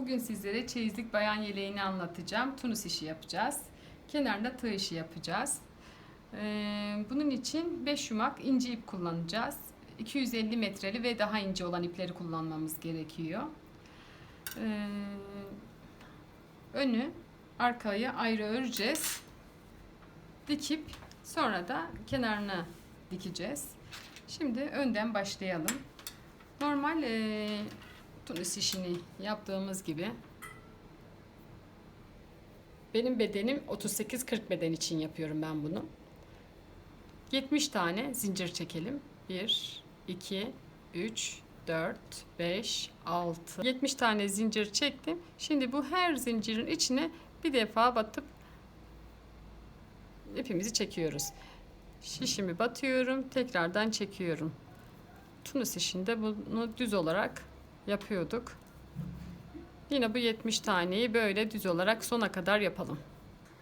Bugün sizlere çeyizlik bayan yeleğini anlatacağım. Tunus işi yapacağız. Kenarında tığ işi yapacağız. Ee, bunun için 5 yumak ince ip kullanacağız. 250 metreli ve daha ince olan ipleri kullanmamız gerekiyor. Ee, önü arkayı ayrı öreceğiz. Dikip sonra da kenarına dikeceğiz. Şimdi önden başlayalım. Normal e, Tunus işini yaptığımız gibi benim bedenim 38-40 beden için yapıyorum ben bunu. 70 tane zincir çekelim. 1, 2, 3, 4, 5, 6. 70 tane zincir çektim. Şimdi bu her zincirin içine bir defa batıp ipimizi çekiyoruz. Şişimi batıyorum, tekrardan çekiyorum. Tunus işinde bunu düz olarak yapıyorduk. Yine bu 70 taneyi böyle düz olarak sona kadar yapalım.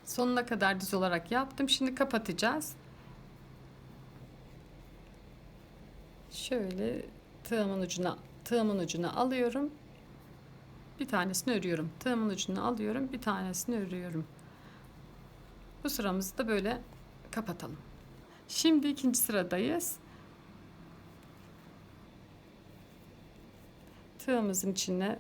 Sonuna kadar düz olarak yaptım. Şimdi kapatacağız. Şöyle tığımın ucuna tığımın ucuna alıyorum. Bir tanesini örüyorum. Tığımın ucuna alıyorum. Bir tanesini örüyorum. Bu sıramızı da böyle kapatalım. Şimdi ikinci sıradayız. Tığımızın içine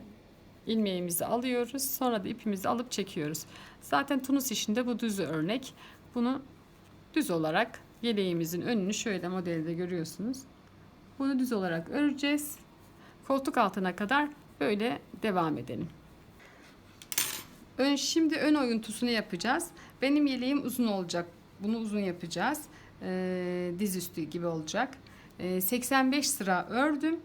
ilmeğimizi alıyoruz. Sonra da ipimizi alıp çekiyoruz. Zaten Tunus işinde bu düz örnek. Bunu düz olarak yeleğimizin önünü şöyle modelde görüyorsunuz. Bunu düz olarak öreceğiz. Koltuk altına kadar böyle devam edelim. Ön, şimdi ön oyuntusunu yapacağız. Benim yeleğim uzun olacak. Bunu uzun yapacağız. Ee, diz üstü gibi olacak. Ee, 85 sıra ördüm.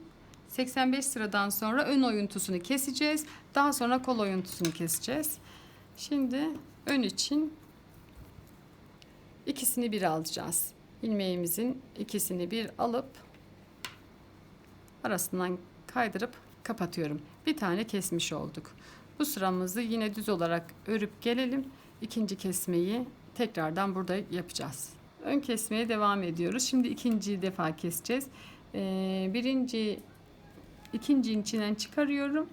85 sıradan sonra ön oyuntusunu keseceğiz. Daha sonra kol oyuntusunu keseceğiz. Şimdi ön için ikisini bir alacağız. İlmeğimizin ikisini bir alıp arasından kaydırıp kapatıyorum. Bir tane kesmiş olduk. Bu sıramızı yine düz olarak örüp gelelim. İkinci kesmeyi tekrardan burada yapacağız. Ön kesmeye devam ediyoruz. Şimdi ikinci defa keseceğiz. Ee, birinci ikincinin içinden çıkarıyorum.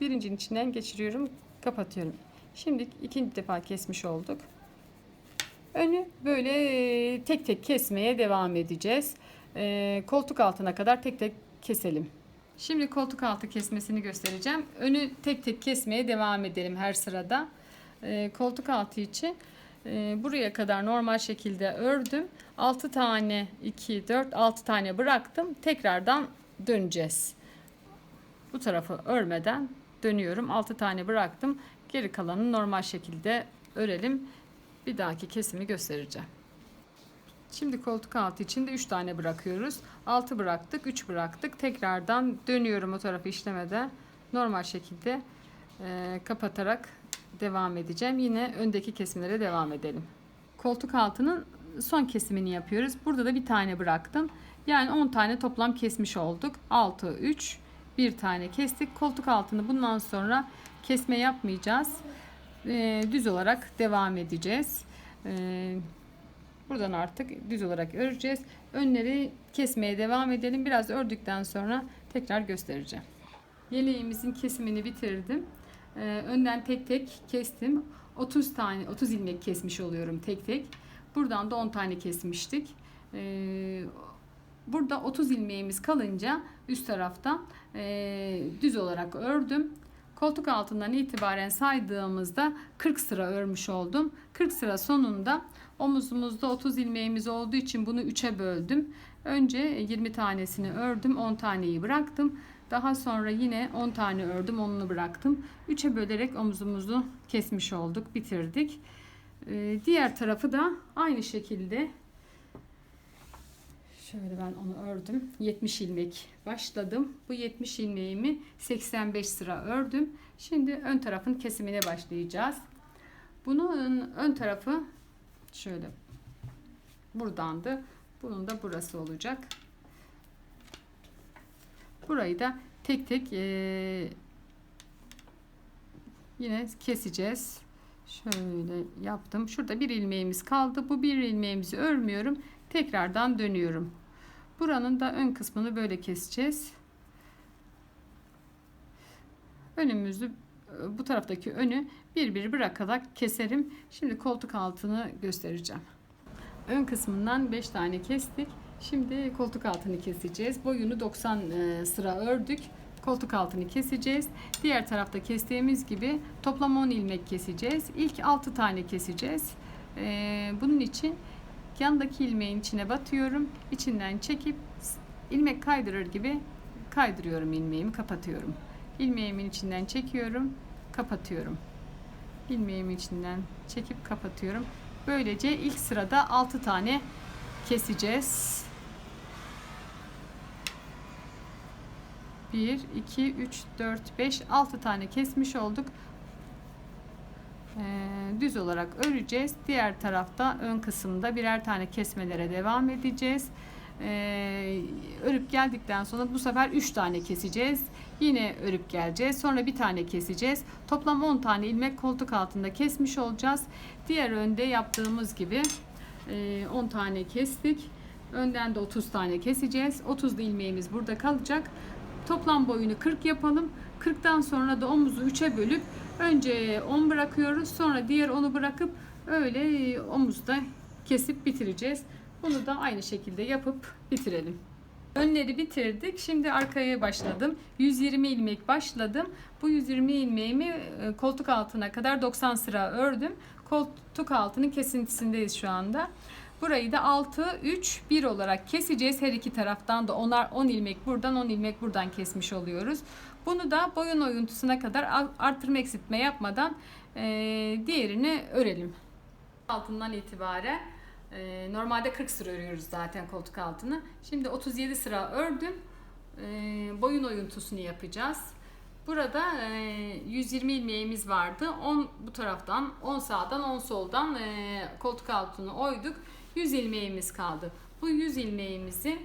Birincinin içinden geçiriyorum. Kapatıyorum. Şimdi ikinci defa kesmiş olduk. Önü böyle tek tek kesmeye devam edeceğiz. Ee, koltuk altına kadar tek tek keselim. Şimdi koltuk altı kesmesini göstereceğim. Önü tek tek kesmeye devam edelim her sırada. Ee, koltuk altı için e, buraya kadar normal şekilde ördüm. 6 tane 2 4 6 tane bıraktım. Tekrardan döneceğiz. Bu tarafı örmeden dönüyorum. 6 tane bıraktım. Geri kalanını normal şekilde örelim. Bir dahaki kesimi göstereceğim. Şimdi koltuk altı için de 3 tane bırakıyoruz. 6 bıraktık, 3 bıraktık. Tekrardan dönüyorum o tarafı işlemeden. Normal şekilde e, kapatarak devam edeceğim. Yine öndeki kesimlere devam edelim. Koltuk altının son kesimini yapıyoruz. Burada da bir tane bıraktım. Yani 10 tane toplam kesmiş olduk. 6, 3, bir tane kestik. Koltuk altını bundan sonra kesme yapmayacağız. E, düz olarak devam edeceğiz. E, buradan artık düz olarak öreceğiz. Önleri kesmeye devam edelim. Biraz ördükten sonra tekrar göstereceğim. Yeleğimizin kesimini bitirdim. E, önden tek tek kestim. 30 tane 30 ilmek kesmiş oluyorum tek tek. Buradan da 10 tane kesmiştik. E, Burada 30 ilmeğimiz kalınca üst tarafta e, düz olarak ördüm. Koltuk altından itibaren saydığımızda 40 sıra örmüş oldum. 40 sıra sonunda omuzumuzda 30 ilmeğimiz olduğu için bunu 3'e böldüm. Önce 20 tanesini ördüm, 10 taneyi bıraktım. Daha sonra yine 10 tane ördüm, onunu bıraktım. 3'e bölerek omuzumuzu kesmiş olduk, bitirdik. Ee, diğer tarafı da aynı şekilde Şöyle ben onu ördüm. 70 ilmek başladım. Bu 70 ilmeğimi 85 sıra ördüm. Şimdi ön tarafın kesimine başlayacağız. Bunun ön tarafı şöyle buradandı. Bunun da burası olacak. Burayı da tek tek ee, yine keseceğiz. Şöyle yaptım. Şurada bir ilmeğimiz kaldı. Bu bir ilmeğimizi örmüyorum. Tekrardan dönüyorum. Buranın da ön kısmını böyle keseceğiz. önümüzü e, bu taraftaki önü bir bir bırakarak keserim. Şimdi koltuk altını göstereceğim. Ön kısmından 5 tane kestik. Şimdi koltuk altını keseceğiz. Boyunu 90 e, sıra ördük. Koltuk altını keseceğiz. Diğer tarafta kestiğimiz gibi toplam 10 ilmek keseceğiz. İlk 6 tane keseceğiz. E, bunun için yandaki ilmeğin içine batıyorum. İçinden çekip ilmek kaydırır gibi kaydırıyorum ilmeğimi, kapatıyorum. İlmeğimin içinden çekiyorum, kapatıyorum. İlmeğimin içinden çekip kapatıyorum. Böylece ilk sırada 6 tane keseceğiz. 1, 2, 3, 4, 5, 6 tane kesmiş olduk. Ee, düz olarak öreceğiz. Diğer tarafta ön kısımda birer tane kesmelere devam edeceğiz. Ee, örüp geldikten sonra bu sefer 3 tane keseceğiz. Yine örüp geleceğiz. Sonra bir tane keseceğiz. Toplam 10 tane ilmek koltuk altında kesmiş olacağız. Diğer önde yaptığımız gibi e, 10 tane kestik. Önden de 30 tane keseceğiz. 30 ilmeğimiz burada kalacak. Toplam boyunu 40 yapalım. 40'tan sonra da omuzu 3'e bölüp önce 10 bırakıyoruz. Sonra diğer 10'u bırakıp öyle omuzda kesip bitireceğiz. Bunu da aynı şekilde yapıp bitirelim. Önleri bitirdik. Şimdi arkaya başladım. 120 ilmek başladım. Bu 120 ilmeğimi e, koltuk altına kadar 90 sıra ördüm. Koltuk altının kesintisindeyiz şu anda. Burayı da 6 3 1 olarak keseceğiz. Her iki taraftan da onar 10 ilmek buradan 10 ilmek buradan kesmiş oluyoruz. Bunu da boyun oyuntusuna kadar artırma eksiltme yapmadan e, diğerini örelim. Altından itibaren e, normalde 40 sıra örüyoruz zaten koltuk altını. Şimdi 37 sıra ördüm. E, boyun oyuntusunu yapacağız. Burada e, 120 ilmeğimiz vardı. 10 bu taraftan, 10 sağdan, 10 soldan e, koltuk altını oyduk. 100 ilmeğimiz kaldı. Bu 100 ilmeğimizi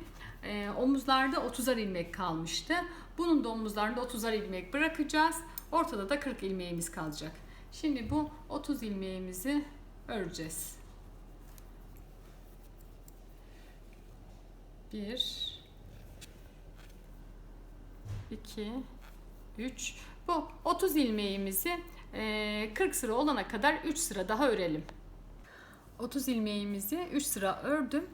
e, omuzlarda 30'ar ilmek kalmıştı. Bunun da omuzlarında 30'ar ilmek bırakacağız. Ortada da 40 ilmeğimiz kalacak. Şimdi bu 30 ilmeğimizi öreceğiz. 1 2 3 Bu 30 ilmeğimizi e, 40 sıra olana kadar 3 sıra daha örelim. 30 ilmeğimizi 3 sıra ördüm.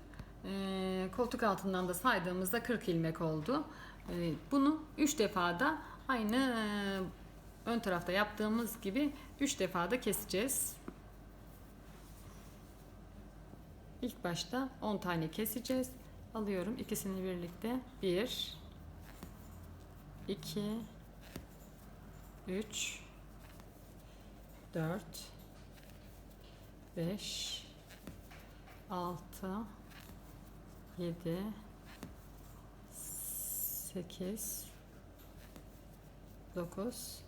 E, koltuk altından da saydığımızda 40 ilmek oldu. E, bunu 3 defada aynı e, ön tarafta yaptığımız gibi 3 defada keseceğiz. İlk başta 10 tane keseceğiz. Alıyorum ikisini birlikte. 1 2 3 4 5 6 7 8 9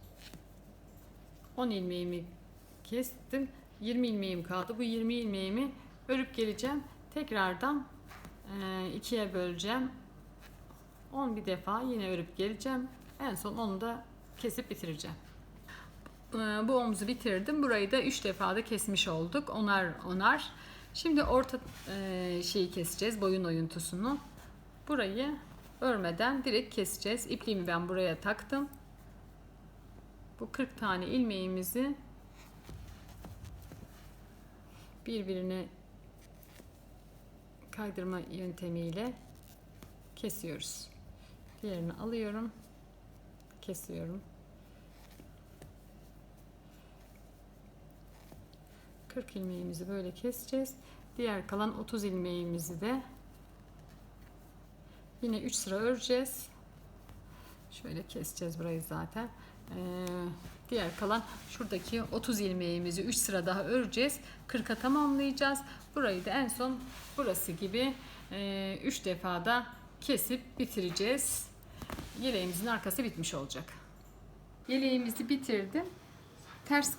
10 ilmeğimi kestim. 20 ilmeğim kaldı. Bu 20 ilmeğimi örüp geleceğim. Tekrardan e, ikiye böleceğim. 10 bir defa yine örüp geleceğim. En son onu da kesip bitireceğim. E, bu omuzu bitirdim. Burayı da 3 defada kesmiş olduk. Onar onar. Şimdi orta e, şeyi keseceğiz. Boyun oyuntusunu. Burayı örmeden direkt keseceğiz. İpliğimi ben buraya taktım. Bu 40 tane ilmeğimizi birbirine kaydırma yöntemiyle kesiyoruz. Diğerini alıyorum. Kesiyorum. 40 ilmeğimizi böyle keseceğiz. Diğer kalan 30 ilmeğimizi de yine 3 sıra öreceğiz. Şöyle keseceğiz burayı zaten. Ee, diğer kalan şuradaki 30 ilmeğimizi 3 sıra daha öreceğiz. 40'a tamamlayacağız. Burayı da en son burası gibi 3 defada kesip bitireceğiz. Yeleğimizin arkası bitmiş olacak. Yeleğimizi bitirdim. Ters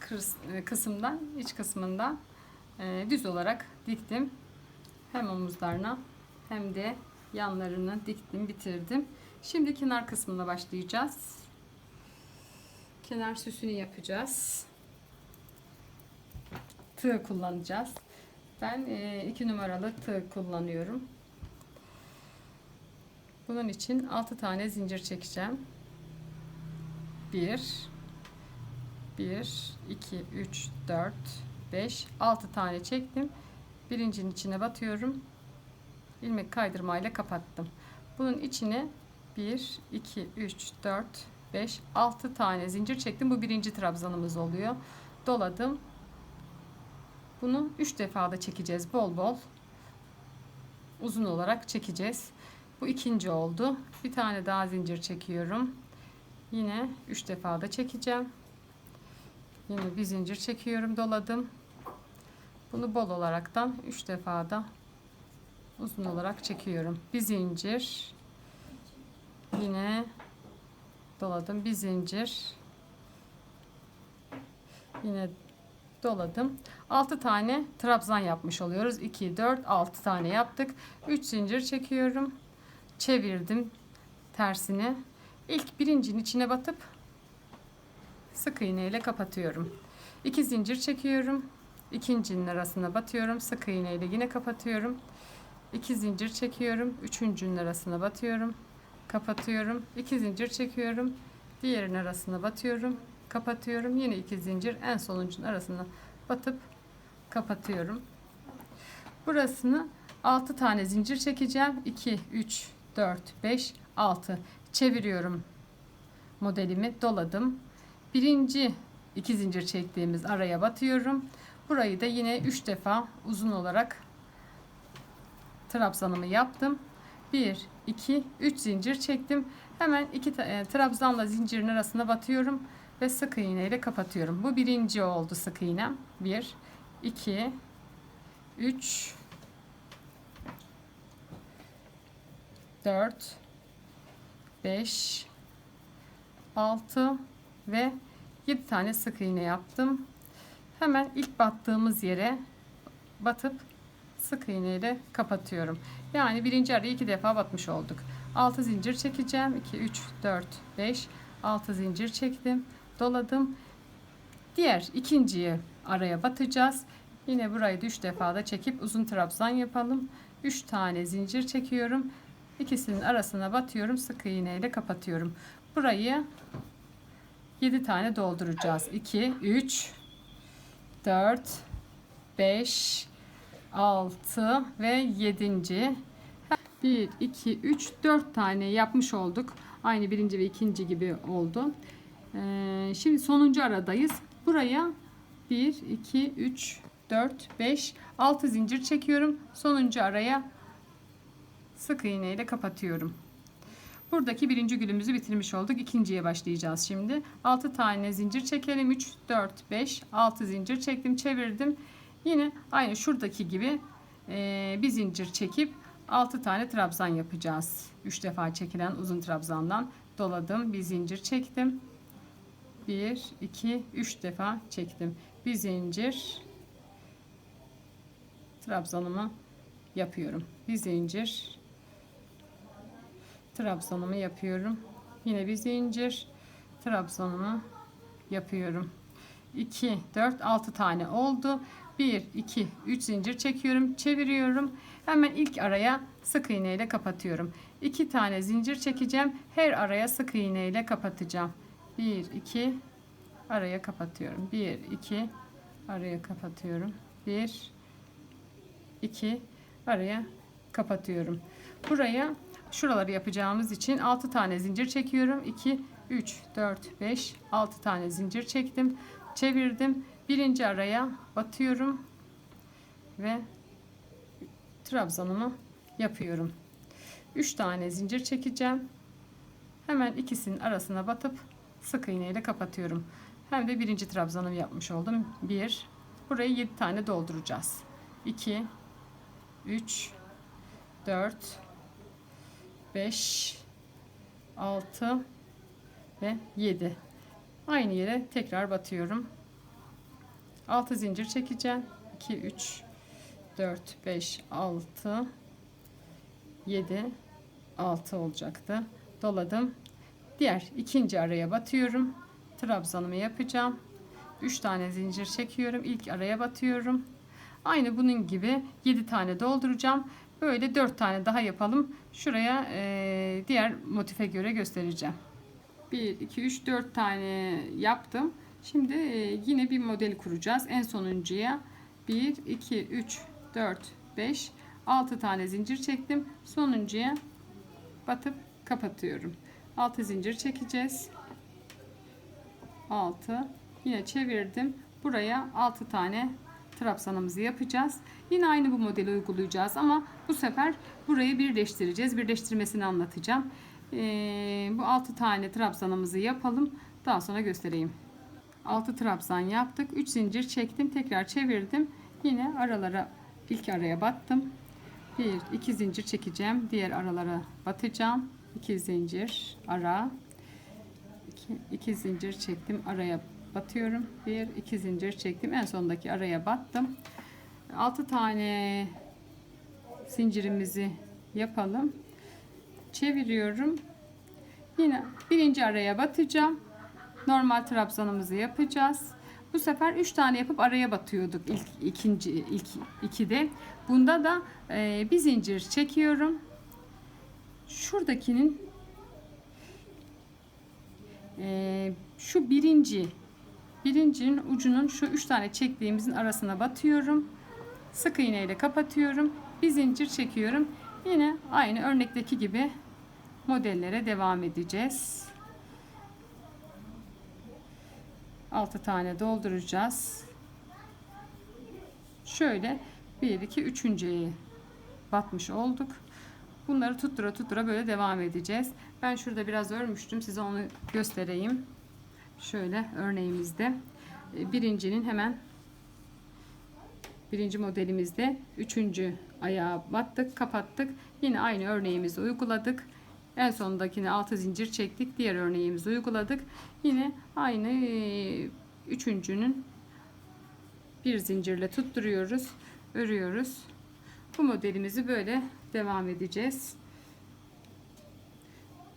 kısımdan, iç kısmından e, düz olarak diktim. Hem omuzlarına hem de yanlarını diktim, bitirdim. Şimdi kenar kısmına başlayacağız. Kenar süsünü yapacağız. Tığ kullanacağız. Ben 2 numaralı tığ kullanıyorum. Bunun için 6 tane zincir çekeceğim. 1 1, 2, 3, 4, 5, 6 tane çektim. Birincinin içine batıyorum. ilmek kaydırmayla kapattım. Bunun içine 1, 2, 3, 4, 5, 6 tane zincir çektim. Bu birinci trabzanımız oluyor. Doladım. Bunu 3 defa da çekeceğiz bol bol. Uzun olarak çekeceğiz. Bu ikinci oldu. Bir tane daha zincir çekiyorum. Yine 3 defa da çekeceğim. Yine bir zincir çekiyorum, doladım. Bunu bol olaraktan 3 defa da uzun olarak çekiyorum. Bir zincir. Yine doladım. Bir zincir. Yine doladım. 6 tane trabzan yapmış oluyoruz. 2 4 6 tane yaptık. 3 zincir çekiyorum. Çevirdim tersini. İlk birincinin içine batıp sık iğne ile kapatıyorum. 2 zincir çekiyorum. İkincinin arasına batıyorum. Sık iğne ile yine kapatıyorum. 2 zincir çekiyorum. Üçüncünün arasına batıyorum. Kapatıyorum. 2 zincir çekiyorum. Diğerinin arasına batıyorum. Kapatıyorum. Yine 2 zincir en sonuncunun arasına batıp kapatıyorum. Burasını 6 tane zincir çekeceğim. 2 3 4 5 6 çeviriyorum modelimi doladım. Birinci iki zincir çektiğimiz araya batıyorum. Burayı da yine 3 defa uzun olarak trabzanımı yaptım. 1 2 3 zincir çektim. Hemen iki e, trabzanla zincirin arasına batıyorum ve sık iğne ile kapatıyorum. Bu birinci oldu sık iğnem. 1 2 3 4 5 6 ve 7 tane sık iğne yaptım. Hemen ilk battığımız yere batıp sık iğne ile kapatıyorum. Yani birinci araya iki defa batmış olduk. 6 zincir çekeceğim. 2 3 4 5 6 zincir çektim. Doladım. Diğer ikinciyi araya batacağız. Yine burayı da 3 defa da çekip uzun trabzan yapalım. 3 tane zincir çekiyorum. İkisinin arasına batıyorum. Sık iğne ile kapatıyorum. Burayı 7 tane dolduracağız. 2, 3, 4, 5, 6 ve 7. 1, 2, 3, 4 tane yapmış olduk. Aynı birinci ve ikinci gibi oldu. Ee, şimdi sonuncu aradayız. Buraya 1, 2, 3, 4, 5, 6 zincir çekiyorum. Sonuncu araya sık iğne ile kapatıyorum. Buradaki birinci gülümüzü bitirmiş olduk. İkinciye başlayacağız şimdi. 6 tane zincir çekelim. 3, 4, 5, 6 zincir çektim. Çevirdim. Yine aynı şuradaki gibi e, bir zincir çekip 6 tane trabzan yapacağız. 3 defa çekilen uzun trabzandan doladım. Bir zincir çektim. 1, 2, 3 defa çektim. Bir zincir trabzanımı yapıyorum. Bir zincir trabzanımı yapıyorum. Yine bir zincir trabzanımı yapıyorum. 2 4 6 tane oldu. 1 2 3 zincir çekiyorum, çeviriyorum. Hemen ilk araya sık iğne ile kapatıyorum. 2 tane zincir çekeceğim. Her araya sık iğne ile kapatacağım. 1 2 araya kapatıyorum. 1 2 araya kapatıyorum. 1 2 araya kapatıyorum. Buraya şuraları yapacağımız için 6 tane zincir çekiyorum. 2 3 4 5 6 tane zincir çektim. Çevirdim. Birinci araya batıyorum ve trabzanımı yapıyorum. 3 tane zincir çekeceğim. Hemen ikisinin arasına batıp sık iğne ile kapatıyorum. Hem de birinci trabzanımı yapmış oldum. 1 Burayı 7 tane dolduracağız. 2 3 4 5 6 ve 7 aynı yere tekrar batıyorum. 6 zincir çekeceğim. 2 3 4 5 6 7 6 olacaktı. Doladım. Diğer ikinci araya batıyorum. Trabzanımı yapacağım. 3 tane zincir çekiyorum. İlk araya batıyorum. Aynı bunun gibi 7 tane dolduracağım. Böyle 4 tane daha yapalım. Şuraya e, diğer motife göre göstereceğim. 1, 2, 3, 4 tane yaptım. Şimdi e, yine bir model kuracağız. En sonuncuya 1, 2, 3, 4, 5, 6 tane zincir çektim. Sonuncuya batıp kapatıyorum. 6 zincir çekeceğiz. 6 yine çevirdim. Buraya 6 tane trabzanımızı yapacağız. Yine aynı bu modeli uygulayacağız ama bu sefer burayı birleştireceğiz. Birleştirmesini anlatacağım. Ee, bu 6 tane trabzanımızı yapalım. Daha sonra göstereyim. 6 trabzan yaptık. 3 zincir çektim. Tekrar çevirdim. Yine aralara ilk araya battım. 1 2 zincir çekeceğim. Diğer aralara batacağım. 2 zincir ara 2, 2 zincir çektim. Araya batıyorum. 1 2 zincir çektim. En sondaki araya battım. 6 tane zincirimizi yapalım. Çeviriyorum. Yine birinci araya batacağım. Normal trabzanımızı yapacağız. Bu sefer 3 tane yapıp araya batıyorduk ilk ikinci ilk ikide. Bunda da e, bir zincir çekiyorum. Şuradakinin e, şu birinci birincinin ucunun şu üç tane çektiğimizin arasına batıyorum. Sık iğne ile kapatıyorum. Bir zincir çekiyorum. Yine aynı örnekteki gibi modellere devam edeceğiz. 6 tane dolduracağız. Şöyle 1 2 üçüncüye batmış olduk. Bunları tuttura tuttura böyle devam edeceğiz. Ben şurada biraz örmüştüm. Size onu göstereyim. Şöyle örneğimizde e, birincinin hemen birinci modelimizde üçüncü ayağa battık kapattık. Yine aynı örneğimizi uyguladık. En sondakine altı zincir çektik diğer örneğimizi uyguladık. Yine aynı e, üçüncünün bir zincirle tutturuyoruz örüyoruz. Bu modelimizi böyle devam edeceğiz.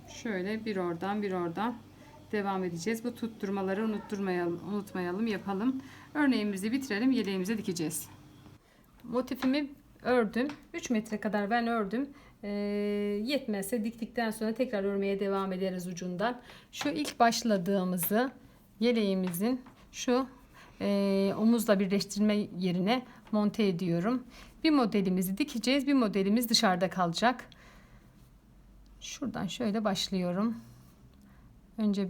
Şöyle bir oradan bir oradan devam edeceğiz. Bu tutturmaları unutturmayalım, unutmayalım, yapalım. Örneğimizi bitirelim, yeleğimize dikeceğiz. Motifimi ördüm. 3 metre kadar ben ördüm. Ee, yetmezse diktikten sonra tekrar örmeye devam ederiz ucundan. Şu ilk başladığımızı yeleğimizin şu e, omuzla birleştirme yerine monte ediyorum. Bir modelimizi dikeceğiz. Bir modelimiz dışarıda kalacak. Şuradan şöyle başlıyorum. Önce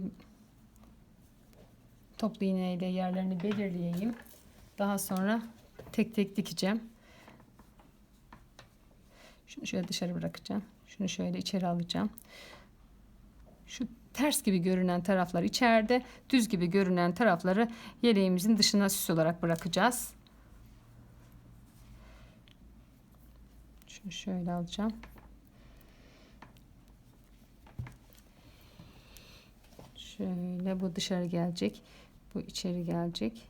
toplu iğne yerlerini belirleyeyim. Daha sonra tek tek dikeceğim. Şunu şöyle dışarı bırakacağım. Şunu şöyle içeri alacağım. Şu ters gibi görünen taraflar içeride, düz gibi görünen tarafları yeleğimizin dışına süs olarak bırakacağız. Şunu şöyle alacağım. Şöyle bu dışarı gelecek. Bu içeri gelecek.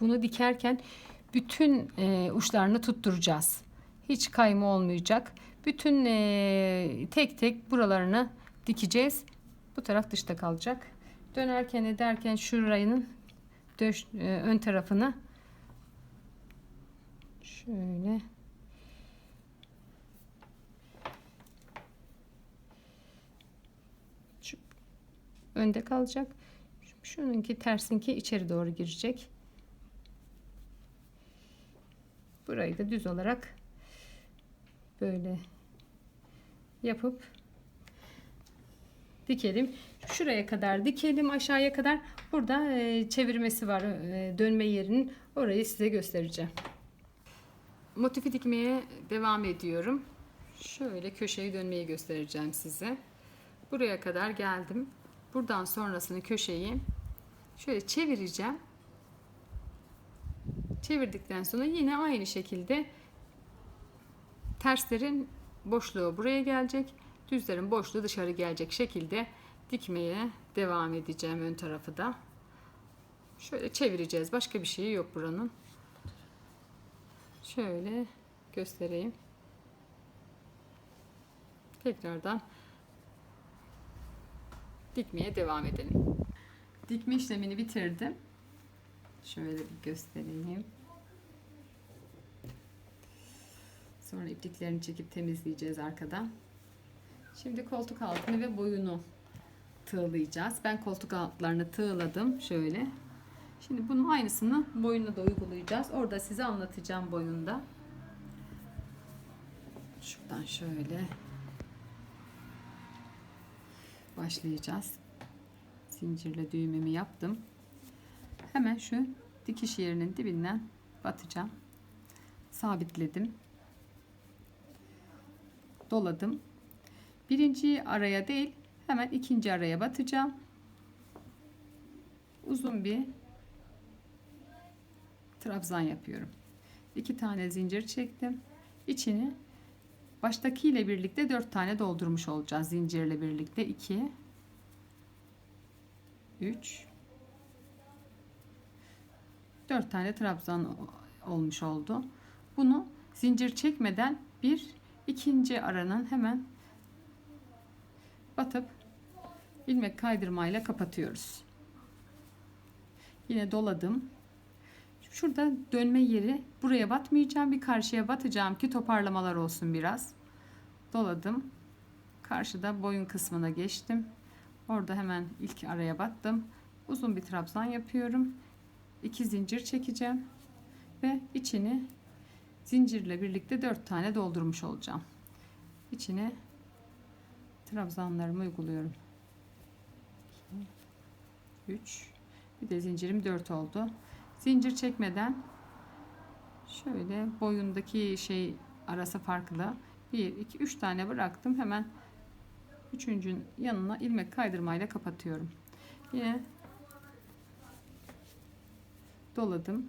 Bunu dikerken bütün e, uçlarını tutturacağız. Hiç kayma olmayacak. Bütün e, tek tek buralarını dikeceğiz. Bu taraf dışta kalacak. Dönerken ederken şurayının döş, e, ön tarafını Şöyle. Şu önde kalacak. Şununki tersinki içeri doğru girecek. Burayı da düz olarak böyle yapıp dikelim. Şuraya kadar dikelim aşağıya kadar. Burada e, çevirmesi var e, dönme yerinin. Orayı size göstereceğim motifi dikmeye devam ediyorum. Şöyle köşeyi dönmeyi göstereceğim size. Buraya kadar geldim. Buradan sonrasını köşeyi şöyle çevireceğim. Çevirdikten sonra yine aynı şekilde terslerin boşluğu buraya gelecek. Düzlerin boşluğu dışarı gelecek şekilde dikmeye devam edeceğim ön tarafı da. Şöyle çevireceğiz. Başka bir şey yok buranın. Şöyle göstereyim. Tekrardan dikmeye devam edelim. Dikme işlemini bitirdim. Şöyle bir göstereyim. Sonra ipliklerini çekip temizleyeceğiz arkadan. Şimdi koltuk altını ve boyunu tığlayacağız. Ben koltuk altlarını tığladım şöyle. Şimdi bunun aynısını boyuna da uygulayacağız. Orada size anlatacağım boyunda. Şuradan şöyle başlayacağız. Zincirle düğümümü yaptım. Hemen şu dikiş yerinin dibinden batacağım. Sabitledim. Doladım. Birinci araya değil, hemen ikinci araya batacağım. Uzun bir trabzan yapıyorum. İki tane zincir çektim. İçini baştakiyle birlikte dört tane doldurmuş olacağız. Zincirle birlikte 2 3 4 tane trabzan olmuş oldu. Bunu zincir çekmeden bir ikinci aranın hemen batıp ilmek kaydırmayla kapatıyoruz. Yine doladım. Şurada dönme yeri buraya batmayacağım bir karşıya batacağım ki toparlamalar olsun biraz. Doladım. Karşıda boyun kısmına geçtim. Orada hemen ilk araya battım. Uzun bir trabzan yapıyorum. 2 zincir çekeceğim ve içini zincirle birlikte 4 tane doldurmuş olacağım. İçine trabzanlarımı uyguluyorum. 3 bir de zincirim 4 oldu. Zincir çekmeden şöyle boyundaki şey arası farklı. 1 2 3 tane bıraktım. Hemen üçüncünün yanına ilmek kaydırmayla kapatıyorum. Yine doladım.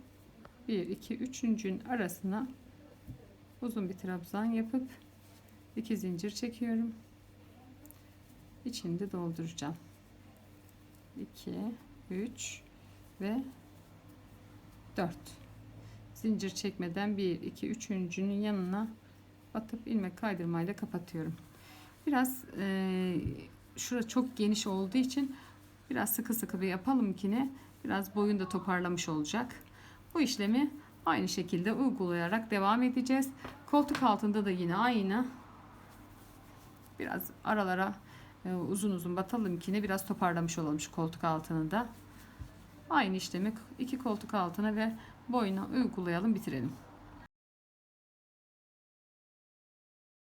1 2 üçüncünün arasına uzun bir trabzan yapıp iki zincir çekiyorum. İçini de dolduracağım. 2 3 ve 4 zincir çekmeden 1 2 üçüncünün yanına batıp ilmek kaydırmayla kapatıyorum. Biraz e, şura çok geniş olduğu için biraz sıkı sıkı bir yapalım ki ne biraz boyun da toparlamış olacak. Bu işlemi aynı şekilde uygulayarak devam edeceğiz. Koltuk altında da yine aynı. Biraz aralara e, uzun uzun batalım ki ne biraz toparlamış olalım şu koltuk altını da. Aynı işlemi iki koltuk altına ve boyuna uygulayalım bitirelim.